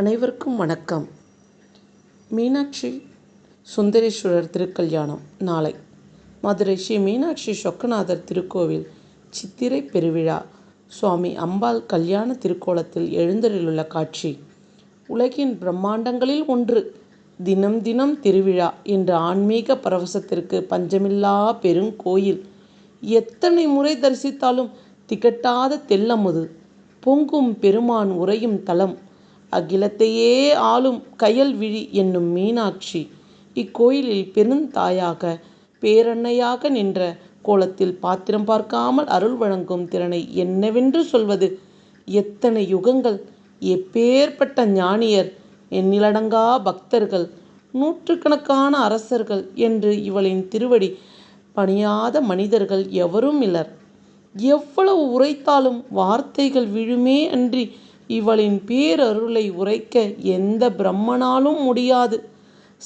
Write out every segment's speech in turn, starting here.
அனைவருக்கும் வணக்கம். மீனாட்சி சுந்தரேஸ்வரர் திருக்கல்யாணம் நாளை. மதுரை ஸ்ரீ மீனாட்சி சொக்கநாதர் திருக்கோவில் சித்திரை பெருவிழா. சுவாமி அம்பாள் கல்யாண திருக்கோலத்தில் எழுந்தருளுள்ள காட்சி. உலகின் பிரம்மாண்டங்களில் ஒன்று. தினம் தினம் திருவிழா என்ற ஆன்மீக பரவசத்திற்கு பஞ்சமில்லா பெருங்கோயில் எத்தனை முறை தரிசித்தாலும் திகட்டாத தெல்லமுது. பொங்கும் பெருமான் உறையும் தலம். அகிலத்தையே ஆளும் கயல்விழி என்னும் மீனாட்சி. இக்கோயிலில் பெருந்தாயாக பேரன்னையாக நின்ற கோலத்தில் பாத்திரம் பார்க்காமல் அருள் வழங்கும் திறனை என்னவென்று சொல்வது? எத்தனை யுகங்கள்! எப்பேற்பட்ட ஞானியர்! எண்ணிலடங்கா பக்தர்கள்! நூற்றுக்கணக்கான அரசர்கள்! என்று இவளின் திருவடி பணியாத மனிதர்கள் எவரும் இலர் எவ்வளவு உரைத்தாலும் வார்த்தைகள் விழுமே அன்றி இவளின் பேரருளை உரைக்க எந்த பிரம்மனாலும் முடியாது.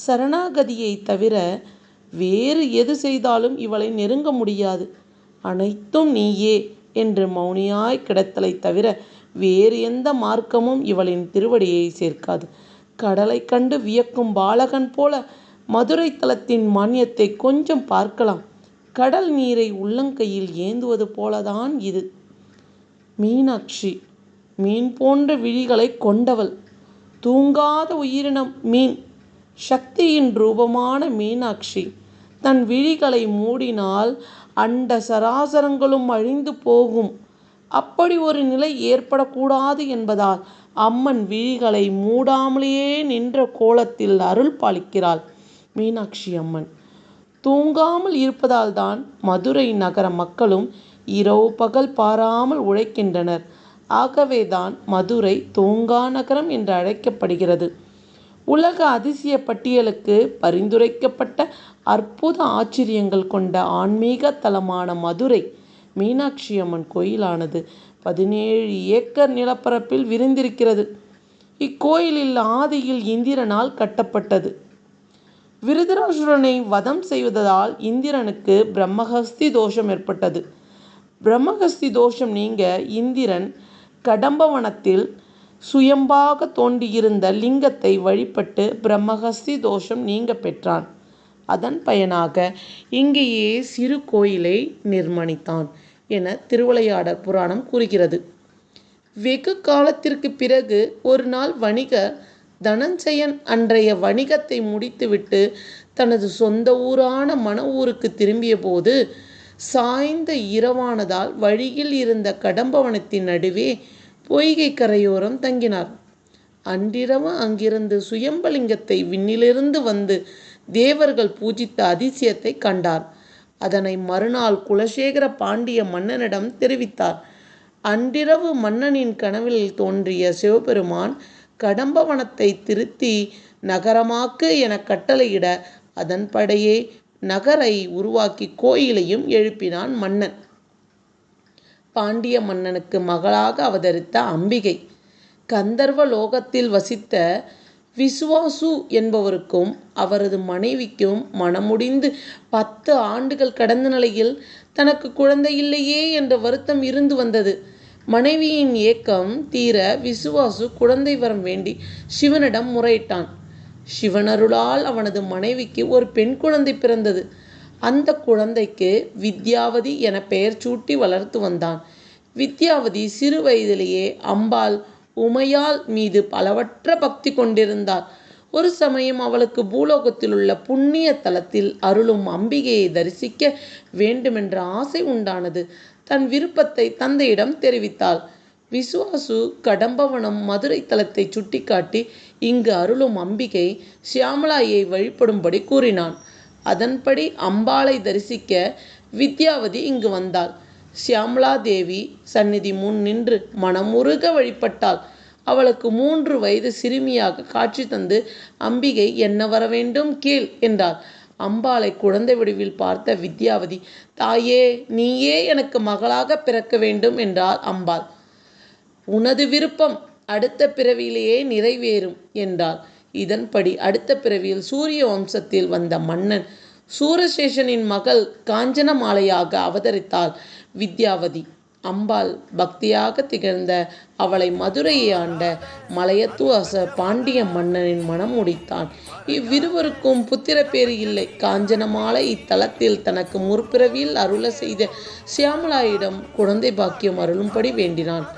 சரணாகதியை தவிர வேறு எது செய்தாலும் இவளை நெருங்க முடியாது. அனைத்தும் நீயே என்று மௌனியாய் கிடத்தலை தவிர வேறு எந்த மார்க்கமும் இவளின் திருவடியை சேர்க்காது. கடலை கண்டு வியக்கும் பாலகன் போல மதுரை தலத்தின் மானியத்தை கொஞ்சம் பார்க்கலாம். கடல் நீரை உள்ளங்கையில் ஏந்துவது போலதான் இது. மீனாட்சி மீன் போன்ற விழிகளை கொண்டவள். தூங்காத உயிரினம் மீன். சக்தியின் ரூபமான மீனாட்சி. தன் விழிகளை மூடினால் அண்ட சராசரங்களும் அழிந்து போகும். அப்படி ஒரு நிலை ஏற்படக்கூடாது என்பதால் அம்மன் விழிகளை மூடாமலேயே நின்ற கோலத்தில் அருள் பாலிக்கிறாள் மீனாட்சி அம்மன். தூங்காமல் இருப்பதால் தான் மதுரை நகர மக்களும் இரவு பகல் பாராமல் உழைக்கின்றனர். ஆகவேதான் மதுரை தூங்கா நகரம் என்று அழைக்கப்படுகிறது. உலக அதிசய பட்டியலுக்கு பரிந்துரைக்கப்பட்ட அற்புத ஆச்சரியங்கள் கொண்ட ஆன்மீக தலமான மதுரை மீனாட்சி அம்மன் கோயிலானது பதினேழு ஏக்கர் நிலப்பரப்பில் விரிந்திருக்கிறது. இக்கோயிலில் ஆதியில் இந்திரனால் கட்டப்பட்டது. விருதராசுரனை வதம் செய்வதால் இந்திரனுக்கு பிரம்மஹஸ்தி தோஷம் ஏற்பட்டது. பிரம்மஹஸ்தி தோஷம் நீங்க இந்திரன் கடம்பவனத்தில் சுயம்பாக தோன்றியிருந்த லிங்கத்தை வழிபட்டு பிரம்மஹஸ்தி தோஷம் நீங்க பெற்றான். அதன் பயனாக இங்கேயே சிறு கோயிலை நிர்மணித்தான் என திருவிளையாடற் புராணம் கூறுகிறது. வெகு காலத்திற்கு பிறகு ஒரு நாள் வணிகர் தனஞ்சயன் அன்றைய வணிகத்தை முடித்துவிட்டு தனது சொந்த ஊரான மன ஊருக்கு திரும்பிய போது சாய்ந்த இரவானதால் வழியில் இருந்த கடம்பவனத்தின் நடுவே பொய்கை கரையோரம் தங்கினார். அன்றிரவு அங்கிருந்து சுயம்பலிங்கத்தை விண்ணிலிருந்து வந்து தேவர்கள் பூஜித்த அதிசயத்தை கண்டார். அதனை மறுநாள் குலசேகர பாண்டிய மன்னனிடம் தெரிவித்தார். அன்றிரவு மன்னனின் கனவில் தோன்றிய சிவபெருமான் கடம்பவனத்தை திருத்தி நகரமாக்கு என கட்டளையிட அதன்படையே நகரை உருவாக்கி கோயிலையும் எழுப்பினான் மன்னன். பாண்டிய மன்னனுக்கு மகளாக அவதரித்த அம்பிகை. கந்தர்வ லோகத்தில் வசித்த விசுவாசு என்பவருக்கும் அவரது மனைவிக்கும் மனமுடிந்து பத்து ஆண்டுகள் கடந்த நிலையில் தனக்கு குழந்தை இல்லையே என்ற வருத்தம் இருந்து வந்தது. மனைவியின் ஏக்கம் தீர விசுவாசு குழந்தை வரம் வேண்டி சிவனிடம் முறையிட்டான். சிவனருளால் அவனது மனைவிக்கு ஒரு பெண் குழந்தை பிறந்தது. அந்த குழந்தைக்கு வித்யாவதி என பெயர் சூட்டி வளர்த்து வந்தான். வித்யாவதி சிறு வயதிலேயே அம்பாள் உமையால் மீது பலவற்ற பக்தி கொண்டிருந்தாள். ஒரு சமயம் அவளுக்கு பூலோகத்தில் உள்ள புண்ணிய தலத்தில் அருளும் அம்பிகையை தரிசிக்க வேண்டுமென்ற ஆசை உண்டானது. தன் விருப்பத்தை தந்தையிடம் தெரிவித்தாள். விசுவாசு கடம்பவனம் மதுரை தலத்தை சுட்டிக்காட்டி இங்கு அருளும் அம்பிகை சியாமலாயை வழிபடும்படி கூறினான். அதன்படி அம்பாளை தரிசிக்க வித்யாவதி இங்கு வந்தாள். சியாமலா தேவி சந்நிதி முன் நின்று மனமுருக வழிபட்டாள். அவளுக்கு மூன்று வயது சிறுமியாக காட்சி தந்து அம்பிகை என்ன வர வேண்டும் கேள் என்றாள். அம்பாளை குழந்தை வடிவில் பார்த்த வித்யாவதி தாயே நீயே எனக்கு மகளாக பிறக்க வேண்டும் என்றாள் அம்பாள். உனது விருப்பம் அடுத்த பிறவியிலேயே நிறைவேறும் என்றார் இதன்படி அடுத்த பிறவியில் சூரிய வம்சத்தில் வந்த மன்னன் சூரசேஷனின் மகள் காஞ்சனமாலையாக அவதரித்தாள். வித்யாவதி அம்பாள் பக்தியாக திகழ்ந்த அவளை மதுரையை ஆண்ட மலையத்துவாச பாண்டிய மன்னனின் மனம் முடித்தான் இவ்விருவருக்கும் புத்திர பேறு இல்லை. காஞ்சனமாலை இத்தலத்தில் தனக்கு முற்பிறவியில் அருள செய்த சியாமலாயிடம் குழந்தை பாக்கியம் அருளும்படி வேண்டினான்.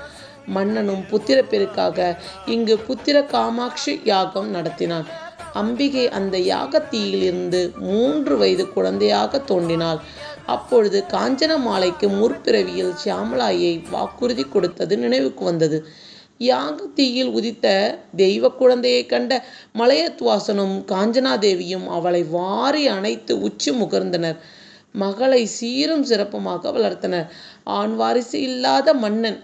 மன்னனும் புத்திர பெருக்காக இங்கு புத்திர காமாட்சி யாகம் நடத்தினான். அம்பிகை அந்த யாகத்தீயிலிருந்து மூன்று வயது குழந்தையாக தோன்றினாள். அப்பொழுது காஞ்சன மாலைக்கு முற்பிறவியில் சியாமலாயை வாக்குறுதி கொடுத்தது நினைவுக்கு வந்தது. யாகத்தீயில் உதித்த தெய்வ குழந்தையை கண்ட மலையத்வாசனும் காஞ்சனாதேவியும் அவளை வாரி அணைத்து உச்சி முகர்ந்தனர். மகளை சீரும் சிறப்புமாக வளர்த்தனர். ஆண் வாரிசு இல்லாத மன்னன்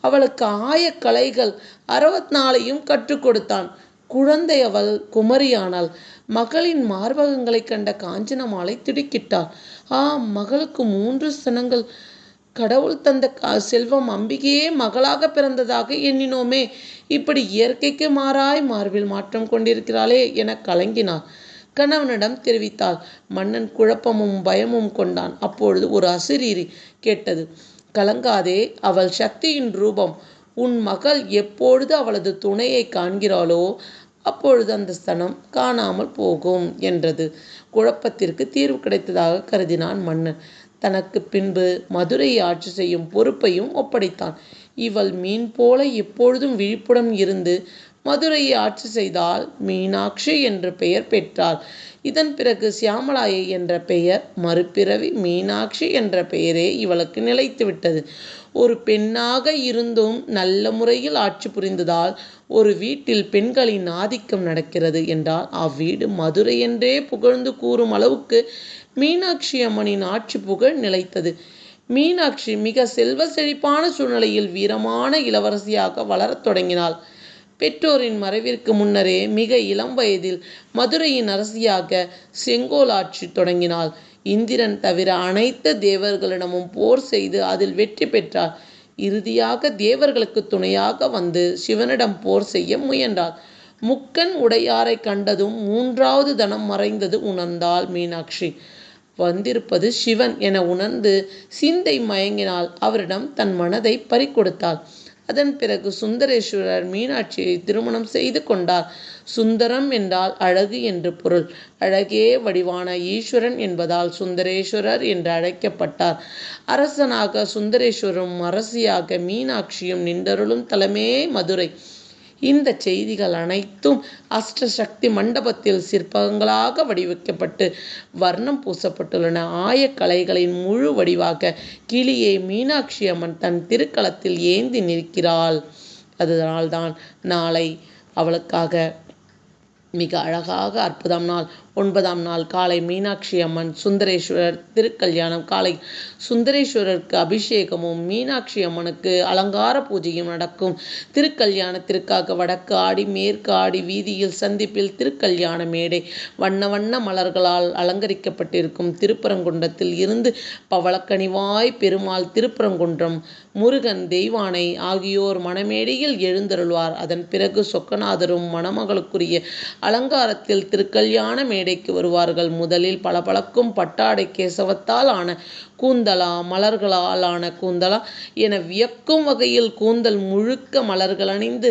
அவளுக்கு ஆயக்கலைகள் கலைகள் நாலையும் கற்றுக் கொடுத்தான். குழந்தை அவள் குமரியானாள். மகளின் மார்பகங்களைக் கண்ட காஞ்சனமாலை திடுக்கிட்டாள். ஆ மகளுக்கு மூன்று சனங்கள். கடவுள் தந்த செல்வம் அம்பிகையே மகளாக பிறந்ததாக எண்ணினோமே. இப்படி இயற்கைக்கு மாறாய் மார்பில் மாற்றம் கொண்டிருக்கிறாளே என கலங்கினாள். கணவனிடம் தெரிவித்தாள். மன்னன் குழப்பமும் பயமும் கொண்டான். அப்பொழுது ஒரு அசிரீரி கேட்டது. கலங்காதே அவள் சக்தியின் ரூபம். உன் மகள் எப்பொழுது அவளது துணையை காண்கிறாளோ அப்பொழுது அந்த ஸ்தனம் காணாமல் போகும் என்றது. குழப்பத்திற்கு தீர்வு கிடைத்ததாக கருதினான் மன்னன். தனக்கு பின்பு மதுரையை ஆட்சி செய்யும் பொறுப்பையும் ஒப்படைத்தான். இவள் மீன் போல எப்பொழுதும் விழிப்புடன் இருந்து மதுரையை ஆட்சி செய்தால் மீனாட்சி என்று பெயர் பெற்றாள். இதன் பிறகு சியாமலாயை என்ற பெயர் மறுபிறவி மீனாட்சி என்ற பெயரே இவளுக்கு நிலைத்துவிட்டது ஒரு பெண்ணாக இருந்தும் நல்ல முறையில் ஆட்சி புரிந்ததால் ஒரு வீட்டில் பெண்களின் ஆதிக்கம் நடக்கிறது என்றால் அவ்வீடு மதுரை என்றே புகழ்ந்து கூறும் அளவுக்கு மீனாட்சி அம்மனின் ஆட்சி புகழ் நிலைத்தது. மீனாட்சி மிக செல்வ செழிப்பான சூழ்நிலையில் வீரமான இளவரசியாக வளரத் தொடங்கினாள். பெற்றோரின் மறைவிற்கு முன்னரே மிக இளம் வயதில் மதுரையின் அரசியாக செங்கோல் ஆட்சி தொடங்கினாள். இந்திரன் தவிர அனைத்து தேவர்களிடமும் போர் செய்து அதில் வெற்றி பெற்றார். இறுதியாக தேவர்களுக்கு துணையாக வந்து சிவனிடம் போர் செய்ய முயன்றாள் முக்கன் உடையாரை கண்டதும் மூன்றாவது தனம் மறைந்தது உணர்ந்தாள் மீனாட்சி. வந்திருப்பது சிவன் என உணர்ந்து சிந்தை மயங்கினால் அவரிடம் தன் மனதை பறிக்கொடுத்தாள் அதன் பிறகு சுந்தரேஸ்வரர் மீனாட்சியை திருமணம் செய்து கொண்டார். சுந்தரம் என்றால் அழகு என்று பொருள். அழகே வடிவான ஈஸ்வரன் என்பதால் சுந்தரேஸ்வரர் என்று அழைக்கப்பட்டார். அரசனாக சுந்தரேஸ்வரும் அரசியாக மீனாட்சியும் நின்றருளும் தலைமே மதுரை. இந்த செய்திகள் அனைத்தும் அஷ்டசக்தி மண்டபத்தில் சிற்பங்களாக வடிவிக்கப்பட்டு வர்ணம் பூசப்பட்டுள்ளன. ஆயக்கலைகளின் முழு வடிவாக கிளியை மீனாட்சி அம்மன் தன் திருக்களத்தில் ஏந்தி நிற்கிறாள். அதனால்தான் நாளை அவளுக்காக மிக அழகாக அற்புதம் நாள். ஒன்பதாம் நாள் காலை மீனாட்சி அம்மன் சுந்தரேஸ்வரர் திருக்கல்யாணம். காலை சுந்தரேஸ்வரருக்கு அபிஷேகமும் மீனாட்சி அம்மனுக்கு அலங்கார பூஜையும் நடக்கும். திருக்கல்யாணத்திற்காக வடக்கு ஆடி மேற்கு ஆடி வீதியில் சந்திப்பில் திருக்கல்யாண மேடை. வண்ண வண்ண மலர்களால் அலங்கரிக்கப்பட்டிருக்கும் திருப்பரங்குன்றத்தில் இருந்து பவளக்கனிவாய் பெருமாள் திருப்பரங்குன்றம் முருகன் தெய்வானை ஆகியோர் மணமேடையில் எழுந்தருள்வார். அதன் பிறகு சொக்கநாதரும் மணமகளுக்குரிய அலங்காரத்தில் திருக்கல்யாண மேடைக்கு வருவார்கள். முதலில் பளபளக்கும் பட்டாடை கேசவத்தால் ஆன கூந்தலா மலர்களால் ஆன கூந்தலா என வியக்கும் வகையில் கூந்தல் முழுக்க மலர்கள் அணிந்து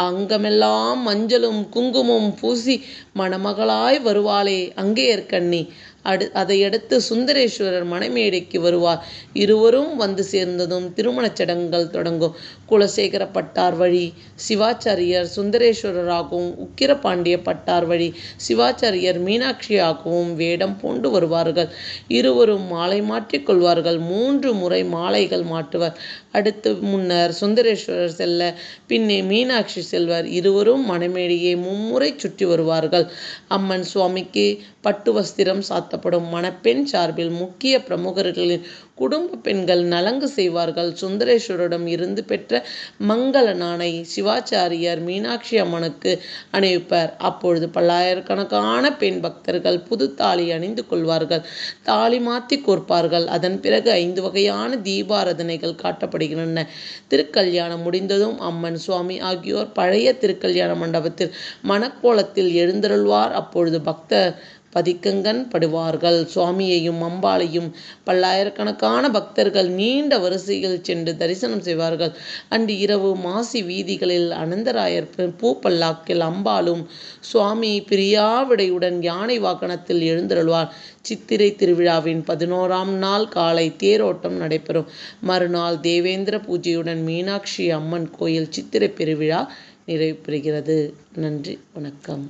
அங்கமெல்லாம் மஞ்சளும் குங்குமம் பூசி மணமகளாய் வருவாளே. அங்கேயர்கண்ணி அடு அதையடுத்து சுந்தரேஸ்வரர் மனைமேடைக்கு வருவார். இருவரும் வந்து சேர்ந்ததும் திருமணச் சடங்குகள் தொடங்கும். குலசேகர பட்டார் வழி சிவாச்சாரியர் சுந்தரேஸ்வரராகவும் உக்கிரபாண்டிய பட்டார் வழி சிவாச்சாரியர் மீனாட்சியாகவும் வேடம் பூண்டு வருவார்கள். இருவரும் மாலை மாற்றிக் கொள்வார்கள். மூன்று முறை மாலைகள் மாட்டுவர் அடுத்து முன்னர் சுந்தரேஸ்வரர் செல்ல பின்னே மீனாட்சி செல்வர். இருவரும் மனைமேடையை மும்முறை சுற்றி வருவார்கள். அம்மன் சுவாமிக்கு பட்டு வஸ்திரம் சாத்தப்படும் மணப்பெண் சார்பில் முக்கிய பிரமுகர்களின் குடும்ப பெண்கள் நலங்கு செய்வார்கள். சுந்தரேஸ்வரிடம் இருந்து பெற்ற மங்கள நாணை சிவாச்சாரியார் மீனாட்சி அம்மனுக்கு அணிவிப்பார். அப்பொழுது பல்லாயிரக்கணக்கான பெண் பக்தர்கள் புது தாலி அணிந்து கொள்வார்கள். தாலி மாற்றி கோர்ப்பார்கள். அதன் பிறகு ஐந்து வகையான தீபாரதனைகள் காட்டப்படுகின்றன. திருக்கல்யாணம் முடிந்ததும் அம்மன் சுவாமி ஆகியோர் பழைய திருக்கல்யாண மண்டபத்தில் மணக்கோலத்தில் எழுந்தருள்வார். அப்பொழுது பக்தர் பதிக்கங்கன் படுவார்கள். சுவாமியையும் அம்பாளையும் பல்லாயிரக்கணக்கான பக்தர்கள் நீண்ட வரிசையில் சென்று தரிசனம் செய்வார்கள். அன்று இரவு மாசி வீதிகளில் அனந்தராயர் பூப்பல்லாக்கில் அம்பாளும் சுவாமி பிரியாவிடையுடன் யானை வாகனத்தில் எழுந்தருள்வார். சித்திரை திருவிழாவின் பதினோராம் நாள் காலை தேரோட்டம் நடைபெறும். மறுநாள் தேவேந்திர பூஜையுடன் மீனாட்சி அம்மன் கோயில் சித்திரை பெருவிழா நிறைவு பெறுகிறது. நன்றி வணக்கம்.